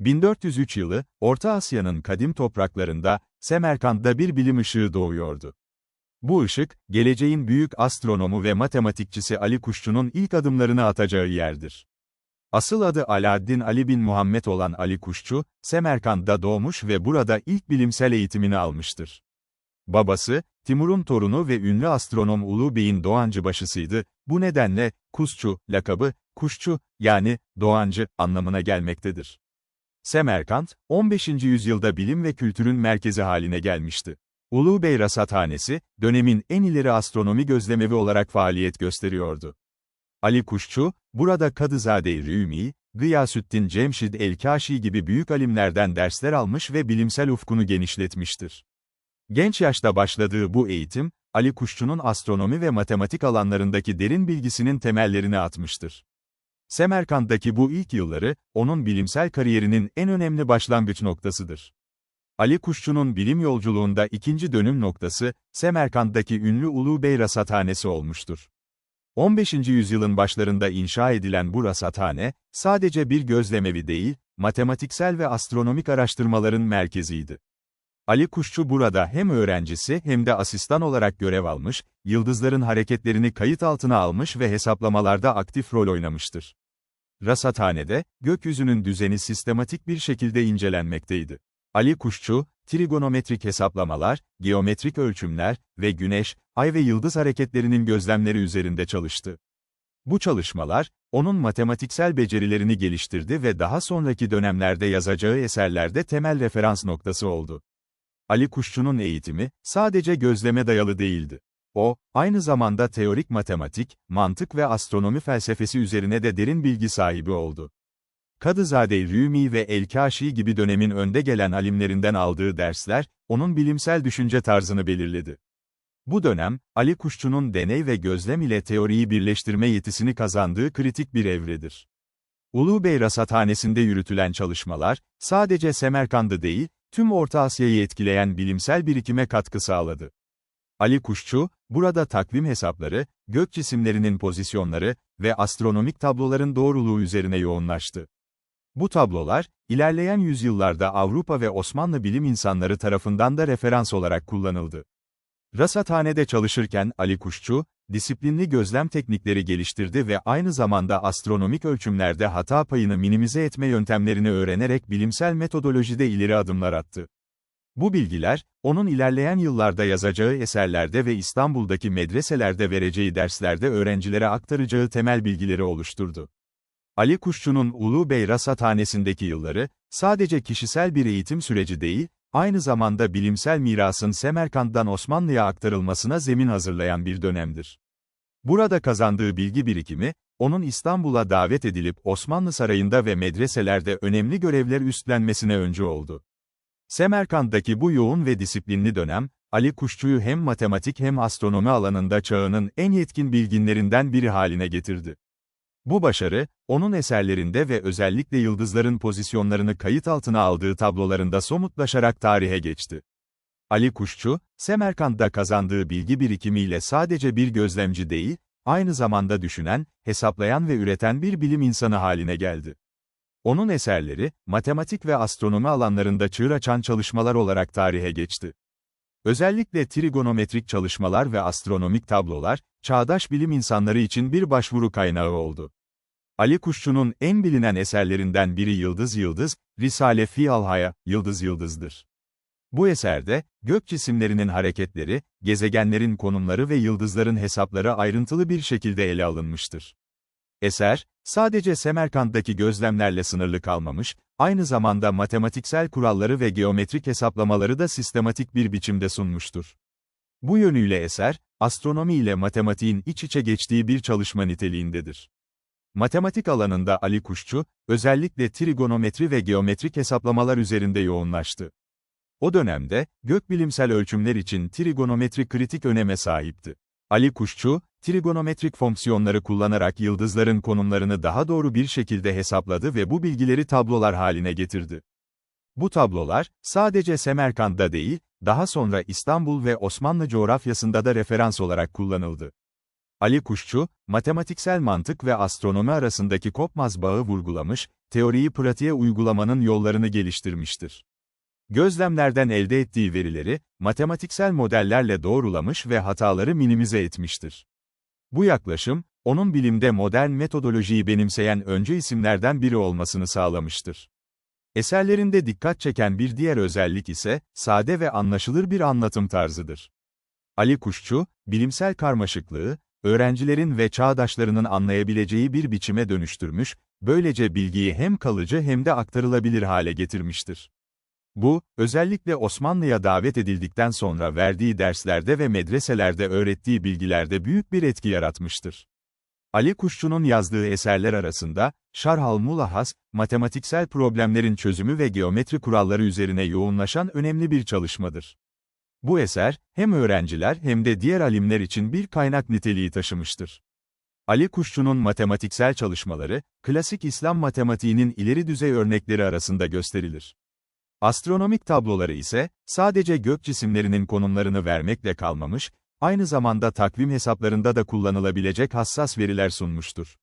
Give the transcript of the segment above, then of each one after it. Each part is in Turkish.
1403 yılı, Orta Asya'nın kadim topraklarında, Semerkant'da bir bilim ışığı doğuyordu. Bu ışık, geleceğin büyük astronomu ve matematikçisi Ali Kuşçu'nun ilk adımlarını atacağı yerdir. Asıl adı Alaaddin Ali bin Muhammed olan Ali Kuşçu, Semerkant'da doğmuş ve burada ilk bilimsel eğitimini almıştır. Babası, Timur'un torunu ve ünlü astronom Ulu Bey'in Doğancıbaşısıydı, bu nedenle, Kuşçu, lakabı, Kuşçu, yani, Doğancı, anlamına gelmektedir. Semerkant, 15. yüzyılda bilim ve kültürün merkezi haline gelmişti. Ulu Bey Rasathanesi, dönemin en ileri astronomi gözlemevi olarak faaliyet gösteriyordu. Ali Kuşçu, burada Kadızade-i Rümi, Gıyasüddin Cemşid el-Kaşi gibi büyük alimlerden dersler almış ve bilimsel ufkunu genişletmiştir. Genç yaşta başladığı bu eğitim, Ali Kuşçu'nun astronomi ve matematik alanlarındaki derin bilgisinin temellerini atmıştır. Semerkant'daki bu ilk yılları, onun bilimsel kariyerinin en önemli başlangıç noktasıdır. Ali Kuşçu'nun bilim yolculuğunda ikinci dönüm noktası, Semerkant'daki ünlü Ulu Bey Rasathanesi olmuştur. 15. yüzyılın başlarında inşa edilen bu rasathane, sadece bir gözlemevi değil, matematiksel ve astronomik araştırmaların merkeziydi. Ali Kuşçu burada hem öğrencisi hem de asistan olarak görev almış, yıldızların hareketlerini kayıt altına almış ve hesaplamalarda aktif rol oynamıştır. Rasathanede, gökyüzünün düzeni sistematik bir şekilde incelenmekteydi. Ali Kuşçu, trigonometrik hesaplamalar, geometrik ölçümler ve güneş, ay ve yıldız hareketlerinin gözlemleri üzerinde çalıştı. Bu çalışmalar, onun matematiksel becerilerini geliştirdi ve daha sonraki dönemlerde yazacağı eserlerde temel referans noktası oldu. Ali Kuşçu'nun eğitimi, sadece gözleme dayalı değildi. O, aynı zamanda teorik matematik, mantık ve astronomi felsefesi üzerine de derin bilgi sahibi oldu. Kadızade Rümi ve El-Kaşi gibi dönemin önde gelen alimlerinden aldığı dersler, onun bilimsel düşünce tarzını belirledi. Bu dönem, Ali Kuşçu'nun deney ve gözlem ile teoriyi birleştirme yetisini kazandığı kritik bir evredir. Ulu Bey Rasathanesi'nde yürütülen çalışmalar, sadece Semerkand'ı değil, tüm Orta Asya'yı etkileyen bilimsel birikime katkı sağladı. Ali Kuşçu, burada takvim hesapları, gök cisimlerinin pozisyonları ve astronomik tabloların doğruluğu üzerine yoğunlaştı. Bu tablolar, ilerleyen yüzyıllarda Avrupa ve Osmanlı bilim insanları tarafından da referans olarak kullanıldı. Rasathanede çalışırken Ali Kuşçu, disiplinli gözlem teknikleri geliştirdi ve aynı zamanda astronomik ölçümlerde hata payını minimize etme yöntemlerini öğrenerek bilimsel metodolojide ileri adımlar attı. Bu bilgiler, onun ilerleyen yıllarda yazacağı eserlerde ve İstanbul'daki medreselerde vereceği derslerde öğrencilere aktaracağı temel bilgileri oluşturdu. Ali Kuşçu'nun Ulu Bey Rasathanesi'ndeki yılları, sadece kişisel bir eğitim süreci değil, aynı zamanda bilimsel mirasın Semerkant'tan Osmanlı'ya aktarılmasına zemin hazırlayan bir dönemdir. Burada kazandığı bilgi birikimi, onun İstanbul'a davet edilip Osmanlı Sarayı'nda ve medreselerde önemli görevler üstlenmesine öncü oldu. Semerkant'taki bu yoğun ve disiplinli dönem, Ali Kuşçu'yu hem matematik hem astronomi alanında çağının en yetkin bilginlerinden biri haline getirdi. Bu başarı, onun eserlerinde ve özellikle yıldızların pozisyonlarını kayıt altına aldığı tablolarında somutlaşarak tarihe geçti. Ali Kuşçu, Semerkant'da kazandığı bilgi birikimiyle sadece bir gözlemci değil, aynı zamanda düşünen, hesaplayan ve üreten bir bilim insanı haline geldi. Onun eserleri, matematik ve astronomi alanlarında çığır açan çalışmalar olarak tarihe geçti. Özellikle trigonometrik çalışmalar ve astronomik tablolar, çağdaş bilim insanları için bir başvuru kaynağı oldu. Ali Kuşçu'nun en bilinen eserlerinden biri Yıldız Yıldız, Risale fi Alhaya, Yıldız Yıldız'dır. Bu eserde, gök cisimlerinin hareketleri, gezegenlerin konumları ve yıldızların hesapları ayrıntılı bir şekilde ele alınmıştır. Eser, sadece Semerkant'taki gözlemlerle sınırlı kalmamış, aynı zamanda matematiksel kuralları ve geometrik hesaplamaları da sistematik bir biçimde sunmuştur. Bu yönüyle eser, astronomi ile matematiğin iç içe geçtiği bir çalışma niteliğindedir. Matematik alanında Ali Kuşçu, özellikle trigonometri ve geometrik hesaplamalar üzerinde yoğunlaştı. O dönemde, gökbilimsel ölçümler için trigonometri kritik öneme sahipti. Ali Kuşçu, trigonometrik fonksiyonları kullanarak yıldızların konumlarını daha doğru bir şekilde hesapladı ve bu bilgileri tablolar haline getirdi. Bu tablolar, sadece Semerkant'da değil, daha sonra İstanbul ve Osmanlı coğrafyasında da referans olarak kullanıldı. Ali Kuşçu, matematiksel mantık ve astronomi arasındaki kopmaz bağı vurgulamış, teoriyi pratiğe uygulamanın yollarını geliştirmiştir. Gözlemlerden elde ettiği verileri, matematiksel modellerle doğrulamış ve hataları minimize etmiştir. Bu yaklaşım, onun bilimde modern metodolojiyi benimseyen öncü isimlerden biri olmasını sağlamıştır. Eserlerinde dikkat çeken bir diğer özellik ise, sade ve anlaşılır bir anlatım tarzıdır. Ali Kuşçu, bilimsel karmaşıklığı, öğrencilerin ve çağdaşlarının anlayabileceği bir biçime dönüştürmüş, böylece bilgiyi hem kalıcı hem de aktarılabilir hale getirmiştir. Bu, özellikle Osmanlı'ya davet edildikten sonra verdiği derslerde ve medreselerde öğrettiği bilgilerde büyük bir etki yaratmıştır. Ali Kuşçu'nun yazdığı eserler arasında, Şarhal Mulahas, matematiksel problemlerin çözümü ve geometri kuralları üzerine yoğunlaşan önemli bir çalışmadır. Bu eser, hem öğrenciler hem de diğer alimler için bir kaynak niteliği taşımıştır. Ali Kuşçu'nun matematiksel çalışmaları, klasik İslam matematiğinin ileri düzey örnekleri arasında gösterilir. Astronomik tabloları ise, sadece gök cisimlerinin konumlarını vermekle kalmamış, aynı zamanda takvim hesaplarında da kullanılabilecek hassas veriler sunmuştur.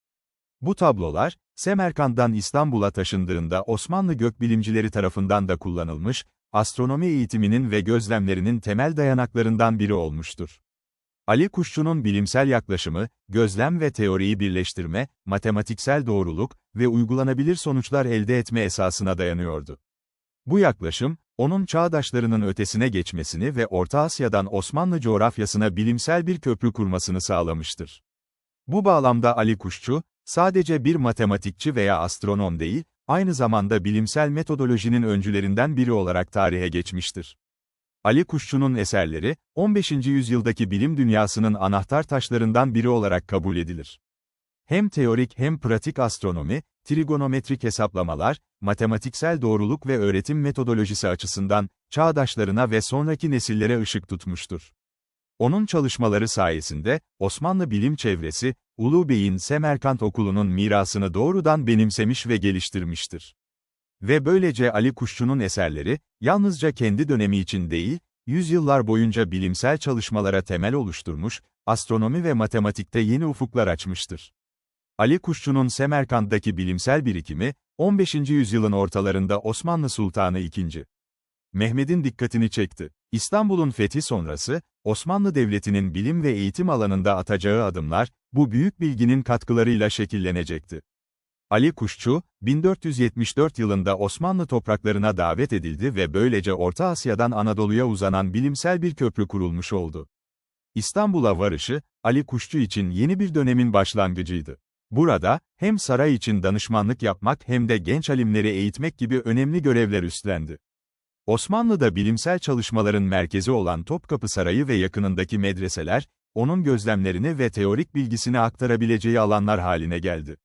Bu tablolar, Semerkant'dan İstanbul'a taşındığında Osmanlı gökbilimcileri tarafından da kullanılmış, astronomi eğitiminin ve gözlemlerinin temel dayanaklarından biri olmuştur. Ali Kuşçu'nun bilimsel yaklaşımı, gözlem ve teoriyi birleştirme, matematiksel doğruluk ve uygulanabilir sonuçlar elde etme esasına dayanıyordu. Bu yaklaşım, onun çağdaşlarının ötesine geçmesini ve Orta Asya'dan Osmanlı coğrafyasına bilimsel bir köprü kurmasını sağlamıştır. Bu bağlamda Ali Kuşçu, sadece bir matematikçi veya astronom değil, aynı zamanda bilimsel metodolojinin öncülerinden biri olarak tarihe geçmiştir. Ali Kuşçu'nun eserleri, 15. yüzyıldaki bilim dünyasının anahtar taşlarından biri olarak kabul edilir. Hem teorik hem pratik astronomi, trigonometrik hesaplamalar, matematiksel doğruluk ve öğretim metodolojisi açısından, çağdaşlarına ve sonraki nesillere ışık tutmuştur. Onun çalışmaları sayesinde, Osmanlı bilim çevresi, Ulu Bey'in Semerkant Okulu'nun mirasını doğrudan benimsemiş ve geliştirmiştir. Ve böylece Ali Kuşçu'nun eserleri, yalnızca kendi dönemi için değil, yüzyıllar boyunca bilimsel çalışmalara temel oluşturmuş, astronomi ve matematikte yeni ufuklar açmıştır. Ali Kuşçu'nun Semerkant'daki bilimsel birikimi, 15. yüzyılın ortalarında Osmanlı Sultanı II. Mehmet'in dikkatini çekti. İstanbul'un fethi sonrası, Osmanlı Devleti'nin bilim ve eğitim alanında atacağı adımlar, bu büyük bilginin katkılarıyla şekillenecekti. Ali Kuşçu, 1474 yılında Osmanlı topraklarına davet edildi ve böylece Orta Asya'dan Anadolu'ya uzanan bilimsel bir köprü kurulmuş oldu. İstanbul'a varışı, Ali Kuşçu için yeni bir dönemin başlangıcıydı. Burada, hem saray için danışmanlık yapmak hem de genç alimleri eğitmek gibi önemli görevler üstlendi. Osmanlı'da bilimsel çalışmaların merkezi olan Topkapı Sarayı ve yakınındaki medreseler, onun gözlemlerini ve teorik bilgisini aktarabileceği alanlar haline geldi.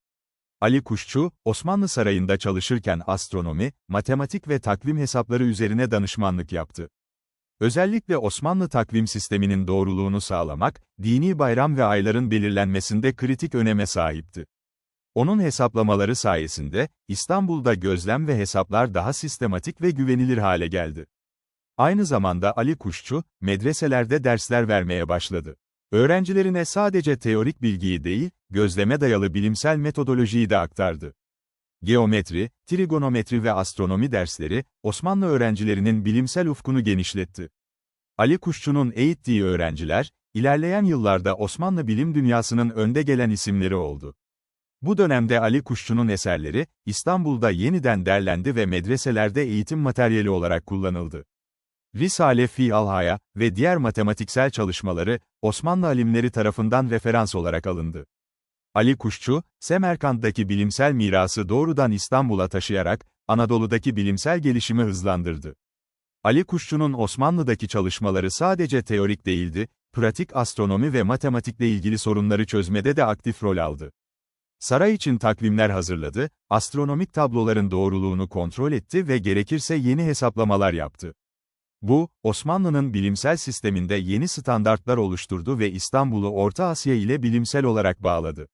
Ali Kuşçu, Osmanlı Sarayı'nda çalışırken astronomi, matematik ve takvim hesapları üzerine danışmanlık yaptı. Özellikle Osmanlı takvim sisteminin doğruluğunu sağlamak, dini bayram ve ayların belirlenmesinde kritik öneme sahipti. Onun hesaplamaları sayesinde, İstanbul'da gözlem ve hesaplar daha sistematik ve güvenilir hale geldi. Aynı zamanda Ali Kuşçu, medreselerde dersler vermeye başladı. Öğrencilerine sadece teorik bilgiyi değil, gözleme dayalı bilimsel metodolojiyi de aktardı. Geometri, trigonometri ve astronomi dersleri, Osmanlı öğrencilerinin bilimsel ufkunu genişletti. Ali Kuşçu'nun eğittiği öğrenciler, ilerleyen yıllarda Osmanlı bilim dünyasının önde gelen isimleri oldu. Bu dönemde Ali Kuşçu'nun eserleri, İstanbul'da yeniden derlendi ve medreselerde eğitim materyali olarak kullanıldı. Risale fi Alhaya ve diğer matematiksel çalışmaları, Osmanlı alimleri tarafından referans olarak alındı. Ali Kuşçu, Semerkant'taki bilimsel mirası doğrudan İstanbul'a taşıyarak, Anadolu'daki bilimsel gelişimi hızlandırdı. Ali Kuşçu'nun Osmanlı'daki çalışmaları sadece teorik değildi, pratik astronomi ve matematikle ilgili sorunları çözmede de aktif rol aldı. Saray için takvimler hazırladı, astronomik tabloların doğruluğunu kontrol etti ve gerekirse yeni hesaplamalar yaptı. Bu, Osmanlı'nın bilimsel sisteminde yeni standartlar oluşturdu ve İstanbul'u Orta Asya ile bilimsel olarak bağladı.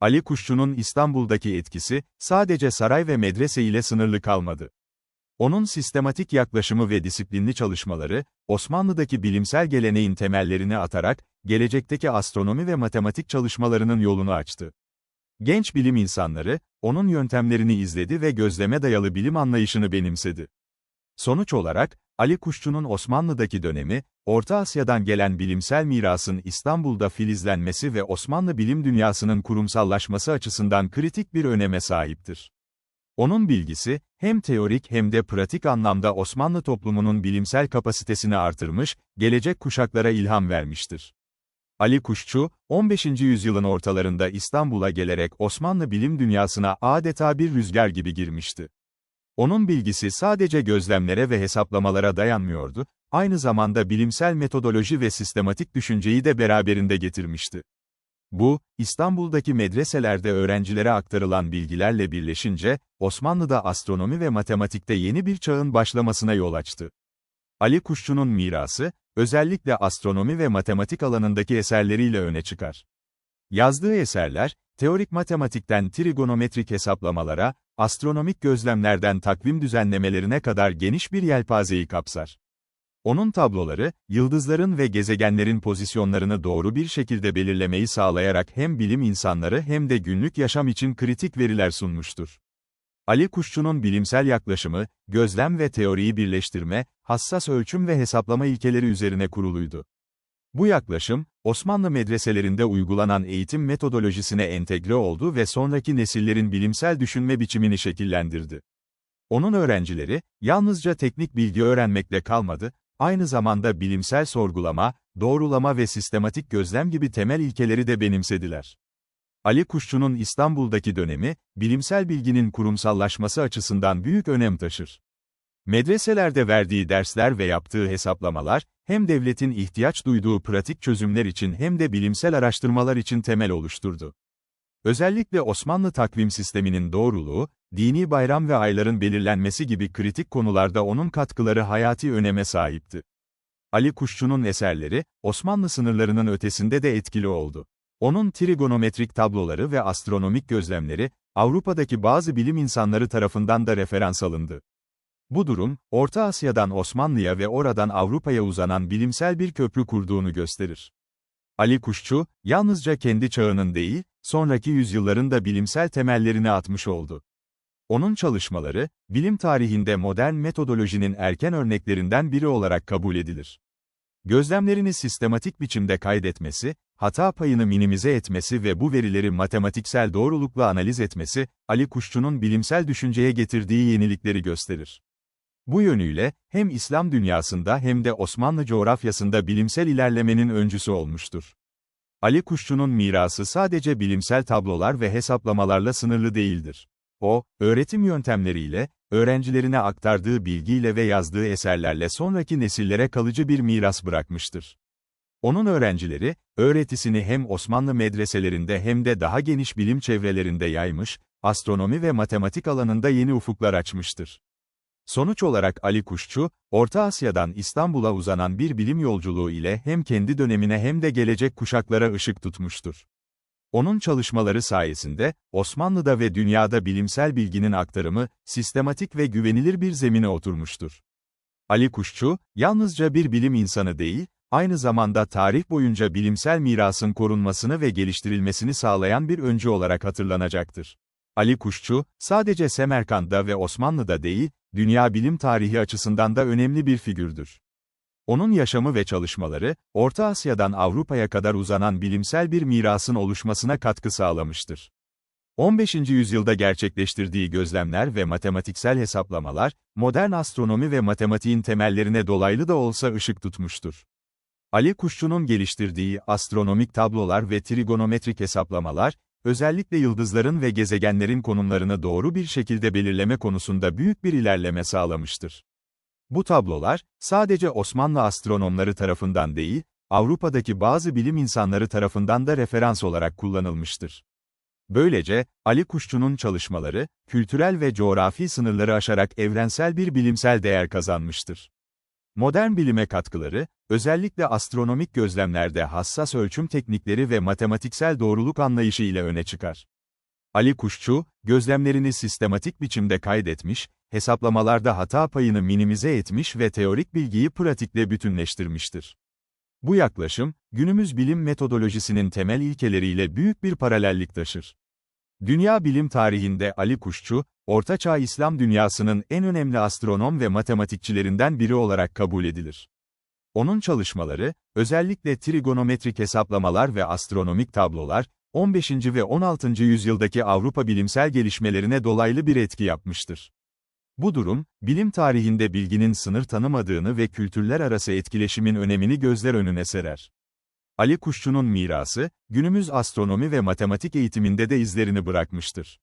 Ali Kuşçu'nun İstanbul'daki etkisi, sadece saray ve medrese ile sınırlı kalmadı. Onun sistematik yaklaşımı ve disiplinli çalışmaları, Osmanlı'daki bilimsel geleneğin temellerini atarak, gelecekteki astronomi ve matematik çalışmalarının yolunu açtı. Genç bilim insanları, onun yöntemlerini izledi ve gözleme dayalı bilim anlayışını benimsedi. Sonuç olarak, Ali Kuşçu'nun Osmanlı'daki dönemi, Orta Asya'dan gelen bilimsel mirasın İstanbul'da filizlenmesi ve Osmanlı bilim dünyasının kurumsallaşması açısından kritik bir öneme sahiptir. Onun bilgisi, hem teorik hem de pratik anlamda Osmanlı toplumunun bilimsel kapasitesini artırmış, gelecek kuşaklara ilham vermiştir. Ali Kuşçu, 15. yüzyılın ortalarında İstanbul'a gelerek Osmanlı bilim dünyasına adeta bir rüzgar gibi girmişti. Onun bilgisi sadece gözlemlere ve hesaplamalara dayanmıyordu, aynı zamanda bilimsel metodoloji ve sistematik düşünceyi de beraberinde getirmişti. Bu, İstanbul'daki medreselerde öğrencilere aktarılan bilgilerle birleşince, Osmanlı'da astronomi ve matematikte yeni bir çağın başlamasına yol açtı. Ali Kuşçu'nun mirası, özellikle astronomi ve matematik alanındaki eserleriyle öne çıkar. Yazdığı eserler, teorik matematikten trigonometrik hesaplamalara, astronomik gözlemlerden takvim düzenlemelerine kadar geniş bir yelpazeyi kapsar. Onun tabloları, yıldızların ve gezegenlerin pozisyonlarını doğru bir şekilde belirlemeyi sağlayarak hem bilim insanları hem de günlük yaşam için kritik veriler sunmuştur. Ali Kuşçu'nun bilimsel yaklaşımı, gözlem ve teoriyi birleştirme, hassas ölçüm ve hesaplama ilkeleri üzerine kuruluydu. Bu yaklaşım, Osmanlı medreselerinde uygulanan eğitim metodolojisine entegre oldu ve sonraki nesillerin bilimsel düşünme biçimini şekillendirdi. Onun öğrencileri, yalnızca teknik bilgi öğrenmekle kalmadı, aynı zamanda bilimsel sorgulama, doğrulama ve sistematik gözlem gibi temel ilkeleri de benimsediler. Ali Kuşçu'nun İstanbul'daki dönemi, bilimsel bilginin kurumsallaşması açısından büyük önem taşır. Medreselerde verdiği dersler ve yaptığı hesaplamalar, hem devletin ihtiyaç duyduğu pratik çözümler için hem de bilimsel araştırmalar için temel oluşturdu. Özellikle Osmanlı takvim sisteminin doğruluğu, dini bayram ve ayların belirlenmesi gibi kritik konularda onun katkıları hayati öneme sahipti. Ali Kuşçu'nun eserleri, Osmanlı sınırlarının ötesinde de etkili oldu. Onun trigonometrik tabloları ve astronomik gözlemleri, Avrupa'daki bazı bilim insanları tarafından da referans alındı. Bu durum, Orta Asya'dan Osmanlı'ya ve oradan Avrupa'ya uzanan bilimsel bir köprü kurduğunu gösterir. Ali Kuşçu, yalnızca kendi çağının değil, sonraki yüzyılların da bilimsel temellerini atmış oldu. Onun çalışmaları, bilim tarihinde modern metodolojinin erken örneklerinden biri olarak kabul edilir. Gözlemlerini sistematik biçimde kaydetmesi, hata payını minimize etmesi ve bu verileri matematiksel doğrulukla analiz etmesi, Ali Kuşçu'nun bilimsel düşünceye getirdiği yenilikleri gösterir. Bu yönüyle, hem İslam dünyasında hem de Osmanlı coğrafyasında bilimsel ilerlemenin öncüsü olmuştur. Ali Kuşçu'nun mirası sadece bilimsel tablolar ve hesaplamalarla sınırlı değildir. O, öğretim yöntemleriyle, öğrencilerine aktardığı bilgiyle ve yazdığı eserlerle sonraki nesillere kalıcı bir miras bırakmıştır. Onun öğrencileri, öğretisini hem Osmanlı medreselerinde hem de daha geniş bilim çevrelerinde yaymış, astronomi ve matematik alanında yeni ufuklar açmıştır. Sonuç olarak Ali Kuşçu, Orta Asya'dan İstanbul'a uzanan bir bilim yolculuğu ile hem kendi dönemine hem de gelecek kuşaklara ışık tutmuştur. Onun çalışmaları sayesinde, Osmanlı'da ve dünyada bilimsel bilginin aktarımı, sistematik ve güvenilir bir zemine oturmuştur. Ali Kuşçu, yalnızca bir bilim insanı değil, aynı zamanda tarih boyunca bilimsel mirasın korunmasını ve geliştirilmesini sağlayan bir öncü olarak hatırlanacaktır. Ali Kuşçu, sadece Semerkant'da ve Osmanlı'da değil, dünya bilim tarihi açısından da önemli bir figürdür. Onun yaşamı ve çalışmaları, Orta Asya'dan Avrupa'ya kadar uzanan bilimsel bir mirasın oluşmasına katkı sağlamıştır. 15. yüzyılda gerçekleştirdiği gözlemler ve matematiksel hesaplamalar, modern astronomi ve matematiğin temellerine dolaylı da olsa ışık tutmuştur. Ali Kuşçu'nun geliştirdiği astronomik tablolar ve trigonometrik hesaplamalar, özellikle yıldızların ve gezegenlerin konumlarını doğru bir şekilde belirleme konusunda büyük bir ilerleme sağlamıştır. Bu tablolar, sadece Osmanlı astronomları tarafından değil, Avrupa'daki bazı bilim insanları tarafından da referans olarak kullanılmıştır. Böylece, Ali Kuşçu'nun çalışmaları, kültürel ve coğrafi sınırları aşarak evrensel bir bilimsel değer kazanmıştır. Modern bilime katkıları, özellikle astronomik gözlemlerde hassas ölçüm teknikleri ve matematiksel doğruluk anlayışı ile öne çıkar. Ali Kuşçu, gözlemlerini sistematik biçimde kaydetmiş, hesaplamalarda hata payını minimize etmiş ve teorik bilgiyi pratikle bütünleştirmiştir. Bu yaklaşım, günümüz bilim metodolojisinin temel ilkeleriyle büyük bir paralellik taşır. Dünya bilim tarihinde Ali Kuşçu, Ortaçağ İslam dünyasının en önemli astronom ve matematikçilerinden biri olarak kabul edilir. Onun çalışmaları, özellikle trigonometrik hesaplamalar ve astronomik tablolar, 15. ve 16. yüzyıldaki Avrupa bilimsel gelişmelerine dolaylı bir etki yapmıştır. Bu durum, bilim tarihinde bilginin sınır tanımadığını ve kültürler arası etkileşimin önemini gözler önüne serer. Ali Kuşçu'nun mirası, günümüz astronomi ve matematik eğitiminde de izlerini bırakmıştır.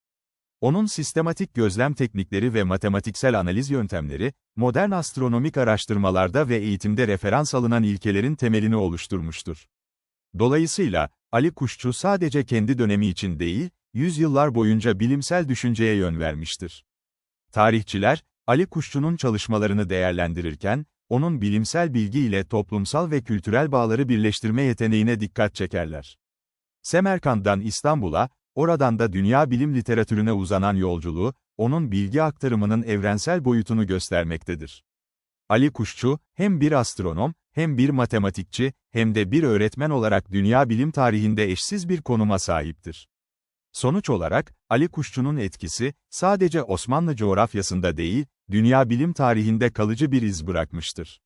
Onun sistematik gözlem teknikleri ve matematiksel analiz yöntemleri, modern astronomik araştırmalarda ve eğitimde referans alınan ilkelerin temelini oluşturmuştur. Dolayısıyla, Ali Kuşçu sadece kendi dönemi için değil, yüzyıllar boyunca bilimsel düşünceye yön vermiştir. Tarihçiler, Ali Kuşçu'nun çalışmalarını değerlendirirken, onun bilimsel bilgi ile toplumsal ve kültürel bağları birleştirme yeteneğine dikkat çekerler. Semerkant'dan İstanbul'a, oradan da dünya bilim literatürüne uzanan yolculuğu, onun bilgi aktarımının evrensel boyutunu göstermektedir. Ali Kuşçu, hem bir astronom, hem bir matematikçi, hem de bir öğretmen olarak dünya bilim tarihinde eşsiz bir konuma sahiptir. Sonuç olarak, Ali Kuşçu'nun etkisi, sadece Osmanlı coğrafyasında değil, dünya bilim tarihinde kalıcı bir iz bırakmıştır.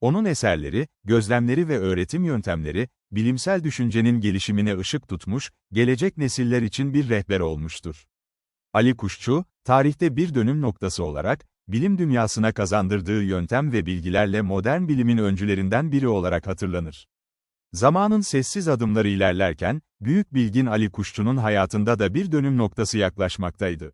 Onun eserleri, gözlemleri ve öğretim yöntemleri, bilimsel düşüncenin gelişimine ışık tutmuş, gelecek nesiller için bir rehber olmuştur. Ali Kuşçu, tarihte bir dönüm noktası olarak, bilim dünyasına kazandırdığı yöntem ve bilgilerle modern bilimin öncülerinden biri olarak hatırlanır. Zamanın sessiz adımları ilerlerken, büyük bilgin Ali Kuşçu'nun hayatında da bir dönüm noktası yaklaşmaktaydı.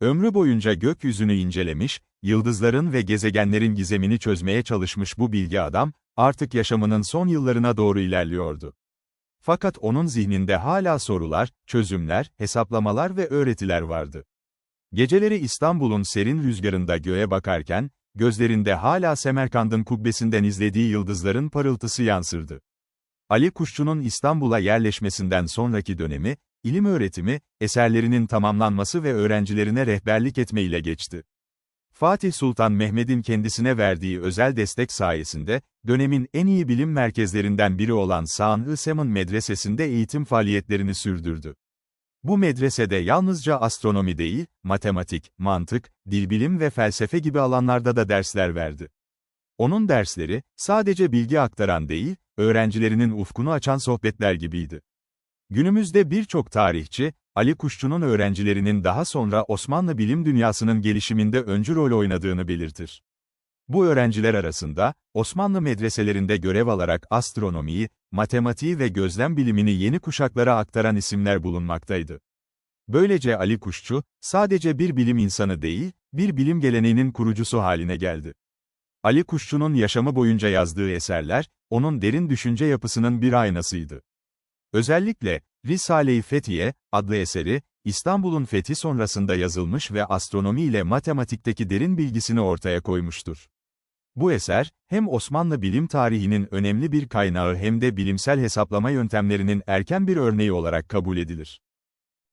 Ömrü boyunca gökyüzünü incelemiş, yıldızların ve gezegenlerin gizemini çözmeye çalışmış bu bilgi adam, artık yaşamının son yıllarına doğru ilerliyordu. Fakat onun zihninde hala sorular, çözümler, hesaplamalar ve öğretiler vardı. Geceleri İstanbul'un serin rüzgarında göğe bakarken, gözlerinde hala Semerkand'ın kubbesinden izlediği yıldızların parıltısı yansırdı. Ali Kuşçu'nun İstanbul'a yerleşmesinden sonraki dönemi, ilim öğretimi, eserlerinin tamamlanması ve öğrencilerine rehberlik etmeyle geçti. Fatih Sultan Mehmet'in kendisine verdiği özel destek sayesinde, dönemin en iyi bilim merkezlerinden biri olan Sağan-ı Semin Medresesi'nde eğitim faaliyetlerini sürdürdü. Bu medresede yalnızca astronomi değil, matematik, mantık, dilbilim ve felsefe gibi alanlarda da dersler verdi. Onun dersleri, sadece bilgi aktaran değil, öğrencilerinin ufkunu açan sohbetler gibiydi. Günümüzde birçok tarihçi, Ali Kuşçu'nun öğrencilerinin daha sonra Osmanlı bilim dünyasının gelişiminde öncü rol oynadığını belirtir. Bu öğrenciler arasında, Osmanlı medreselerinde görev alarak astronomiyi, matematiği ve gözlem bilimini yeni kuşaklara aktaran isimler bulunmaktaydı. Böylece Ali Kuşçu, sadece bir bilim insanı değil, bir bilim geleneğinin kurucusu haline geldi. Ali Kuşçu'nun yaşamı boyunca yazdığı eserler, onun derin düşünce yapısının bir aynasıydı. Özellikle, Risale-i Fethiye, adlı eseri, İstanbul'un fethi sonrasında yazılmış ve astronomi ile matematikteki derin bilgisini ortaya koymuştur. Bu eser, hem Osmanlı bilim tarihinin önemli bir kaynağı hem de bilimsel hesaplama yöntemlerinin erken bir örneği olarak kabul edilir.